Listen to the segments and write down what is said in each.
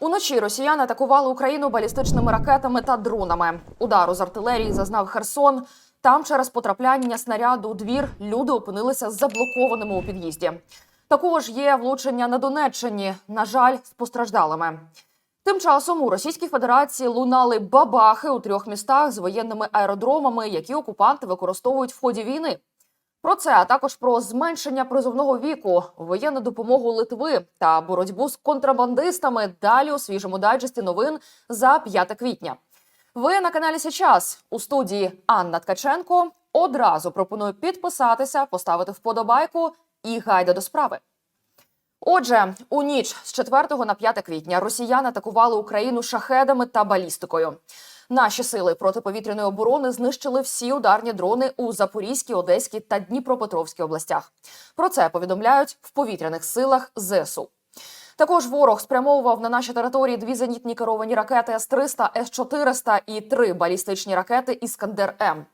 Уночі росіяни атакували Україну балістичними ракетами та дронами. Удару з артилерії зазнав Херсон. Там через потрапляння снаряду у двір люди опинилися заблокованими у під'їзді. Також є влучення на Донеччині, на жаль, з постраждалими. Тим часом у Російській Федерації лунали бабахи у трьох містах з воєнними аеродромами, які окупанти використовують в ході війни. Про це, а також про зменшення призовного віку, воєнну допомогу Литви та боротьбу з контрабандистами. Далі у свіжому дайджесті новин за 5 квітня. Ви на каналі Січас у студії Анна Ткаченко. Одразу пропоную підписатися, поставити вподобайку і гайда до справи. Отже, у ніч з 4 на 5 квітня росіяни атакували Україну шахедами та балістикою. Наші сили протиповітряної оборони знищили всі ударні дрони у Запорізькій, Одеській та Дніпропетровській областях. Про це повідомляють в повітряних силах ЗСУ. Також ворог спрямовував на наші території дві зенітні керовані ракети С-300, С-400 і три балістичні ракети Іскандер М.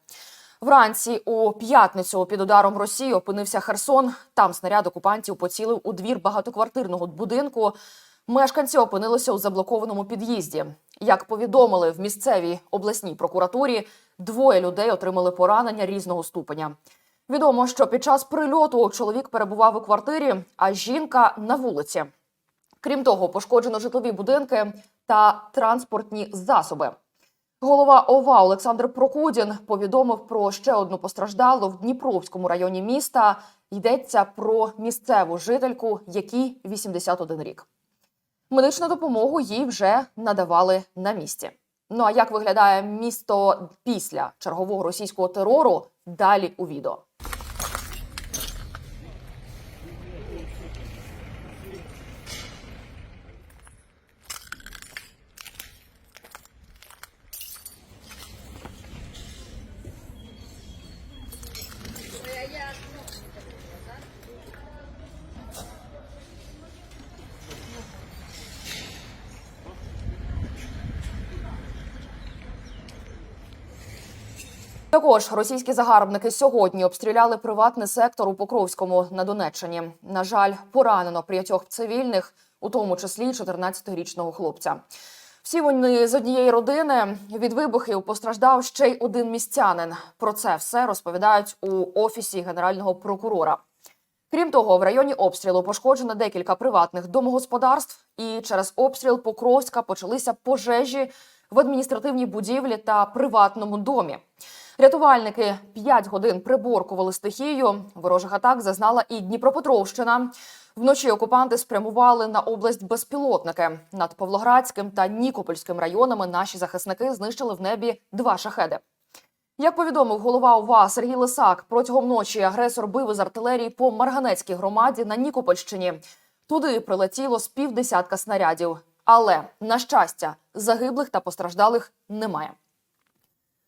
Вранці у п'ятницю під ударом Росії опинився Херсон. Там снаряд окупантів поцілив у двір багатоквартирного будинку. Мешканці опинилися у заблокованому під'їзді. Як повідомили в місцевій обласній прокуратурі, двоє людей отримали поранення різного ступеня. Відомо, що під час прильоту чоловік перебував у квартирі, а жінка на вулиці. Крім того, пошкоджено житлові будинки та транспортні засоби. Голова ОВА Олександр Прокудін повідомив про ще одну постраждалу в Дніпровському районі міста. Йдеться про місцеву жительку, якій 81 рік. Медичну допомогу їй вже надавали на місці. Ну а як виглядає місто після чергового російського терору? Далі у відео. Також російські загарбники сьогодні обстріляли приватний сектор у Покровському на Донеччині. На жаль, поранено п'ятьох цивільних, у тому числі 14-річного хлопця. Всі вони з однієї родини. Від вибухів постраждав ще й один містянин. Про це все розповідають у офісі генерального прокурора. Крім того, в районі обстрілу пошкоджено декілька приватних домогосподарств, і через обстріл Покровська почалися пожежі в адміністративній будівлі та приватному домі. Рятувальники 5 годин приборкували стихію. Ворожих атак зазнала і Дніпропетровщина. Вночі окупанти спрямували на область безпілотники. Над Павлоградським та Нікопольським районами наші захисники знищили в небі два шахеди. Як повідомив голова ОВА Сергій Лисак, протягом ночі агресор бив із артилерії по Марганецькій громаді на Нікопольщині. Туди прилетіло з півдесятка снарядів. Але на щастя, загиблих та постраждалих немає.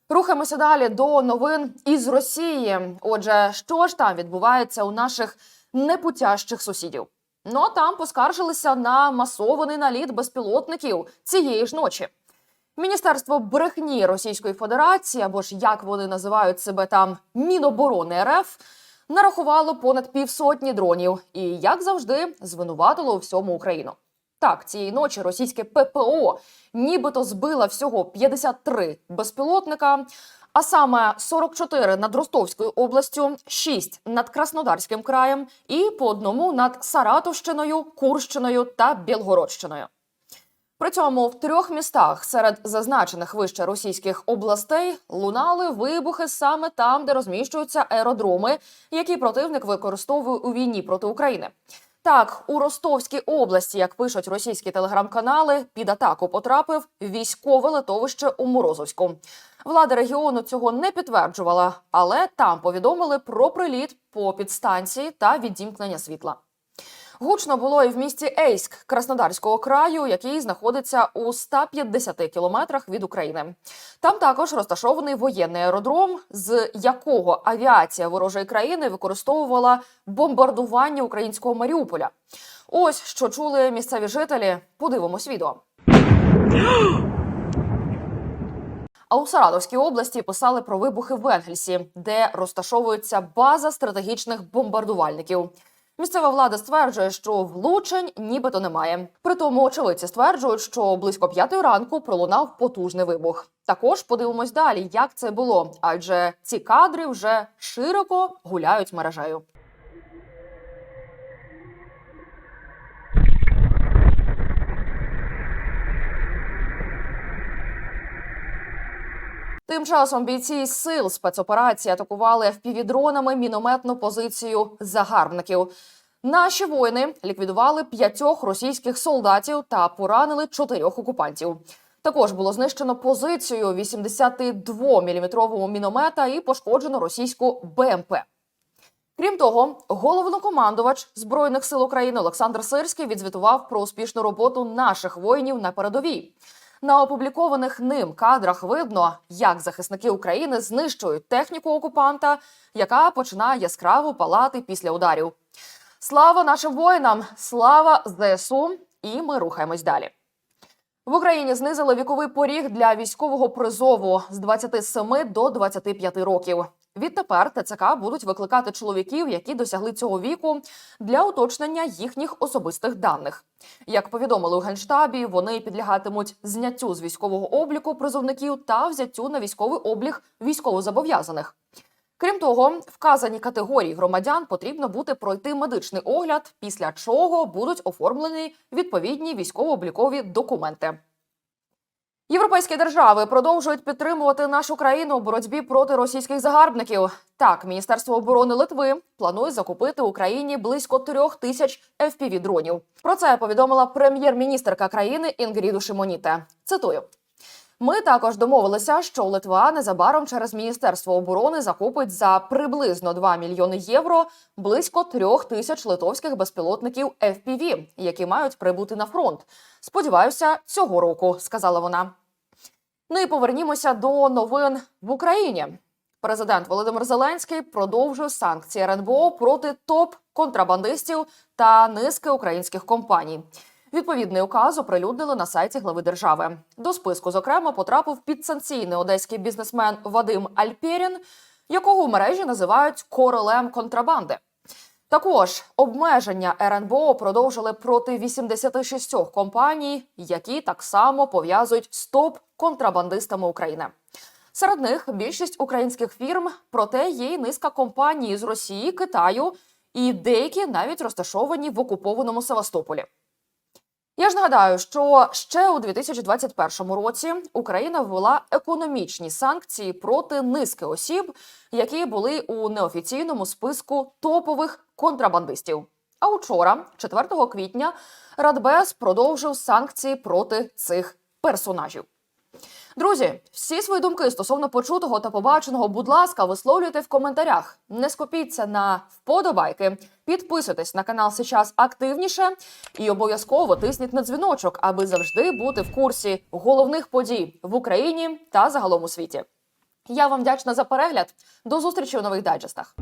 Рухаємося далі до новин із Росії. Отже, що ж там відбувається у наших непутящих сусідів? Ну там поскаржилися на масований наліт безпілотників цієї ж ночі. Міністерство брехні Російської Федерації, або ж як вони називають себе там Міноборони РФ, нарахувало понад півсотні дронів і, як завжди, звинуватило у всьому Україну. Так, цієї ночі російське ППО нібито збила всього 53 безпілотника, а саме 44 над Ростовською областю, 6 над Краснодарським краєм і по одному над Саратовщиною, Курщиною та Білгородщиною. При цьому в трьох містах серед зазначених вище російських областей лунали вибухи саме там, де розміщуються аеродроми, які противник використовує у війні проти України. Так, у Ростовській області, як пишуть російські телеграм-канали, під атаку потрапив військове литовище у Морозовську. Влада регіону цього не підтверджувала, але там повідомили про приліт по підстанції та відімкнення світла. Гучно було і в місті Ейськ Краснодарського краю, який знаходиться у 150 кілометрах від України. Там також розташований воєнний аеродром, з якого авіація ворожої країни використовувала бомбардування українського Маріуполя. Ось що чули місцеві жителі. Подивимось відео. А у Саратовській області писали про вибухи в Енгельсі, де розташовується база стратегічних бомбардувальників. Місцева влада стверджує, що влучень нібито немає. Притому очевидці стверджують, що близько п'ятої ранку пролунав потужний вибух. Також подивимось далі, як це було, адже ці кадри вже широко гуляють мережею. Тим часом бійці сил спецоперації атакували впівдронами мінометну позицію загарбників. Наші воїни ліквідували п'ятьох російських солдатів та поранили чотирьох окупантів. Також було знищено позицію 82-мм міномета і пошкоджено російську БМП. Крім того, головнокомандувач збройних сил України Олександр Сирський відзвітував про успішну роботу наших воїнів на передовій. На опублікованих ним кадрах видно, як захисники України знищують техніку окупанта, яка починає яскраво палати після ударів. Слава нашим воїнам! Слава ЗСУ! І ми рухаємось далі. В Україні знизили віковий поріг для військового призову з 27 до 25 років. Відтепер ТЦК будуть викликати чоловіків, які досягли цього віку, для уточнення їхніх особистих даних. Як повідомили у генштабі, вони підлягатимуть зняттю з військового обліку призовників та взяттю на військовий облік військовозобов'язаних. Крім того, вказані категорії громадян потрібно буде пройти медичний огляд, після чого будуть оформлені відповідні військово-облікові документи. Європейські держави продовжують підтримувати нашу країну у боротьбі проти російських загарбників. Так, Міністерство оборони Литви планує закупити Україні близько трьох тисяч fpv дронів. Про це повідомила прем'єр-міністерка країни Інгріду Шимоніте. Цитую. Ми також домовилися, що Литва незабаром через міністерство оборони закупить за приблизно 2 мільйони євро близько трьох тисяч литовських безпілотників FPV, які мають прибути на фронт. Сподіваюся, цього року, сказала вона. Ну і повернімося до новин в Україні. Президент Володимир Зеленський продовжує санкції РНБО проти топ-контрабандистів та низки українських компаній. Відповідний указ оприлюднили на сайті глави держави. До списку, зокрема, потрапив підсанкційний одеський бізнесмен Вадим Альпєрін, якого в мережі називають королем контрабанди. Також обмеження РНБО продовжили проти 86 компаній, які так само пов'язують з топ-контрабандистами України. Серед них більшість українських фірм, проте є й низка компаній з Росії, Китаю і деякі навіть розташовані в окупованому Севастополі. Я ж нагадаю, що ще у 2021 році Україна ввела економічні санкції проти низки осіб, які були у неофіційному списку топових контрабандистів. А учора, 4 квітня, Радбез продовжив санкції проти цих персонажів. Друзі, всі свої думки стосовно почутого та побаченого, будь ласка, висловлюйте в коментарях. Не скупіться на вподобайки, підписуйтесь на канал сейчас активніше і обов'язково тисніть на дзвіночок, аби завжди бути в курсі головних подій в Україні та загалом у світі. Я вам вдячна за перегляд. До зустрічі у нових дайджестах.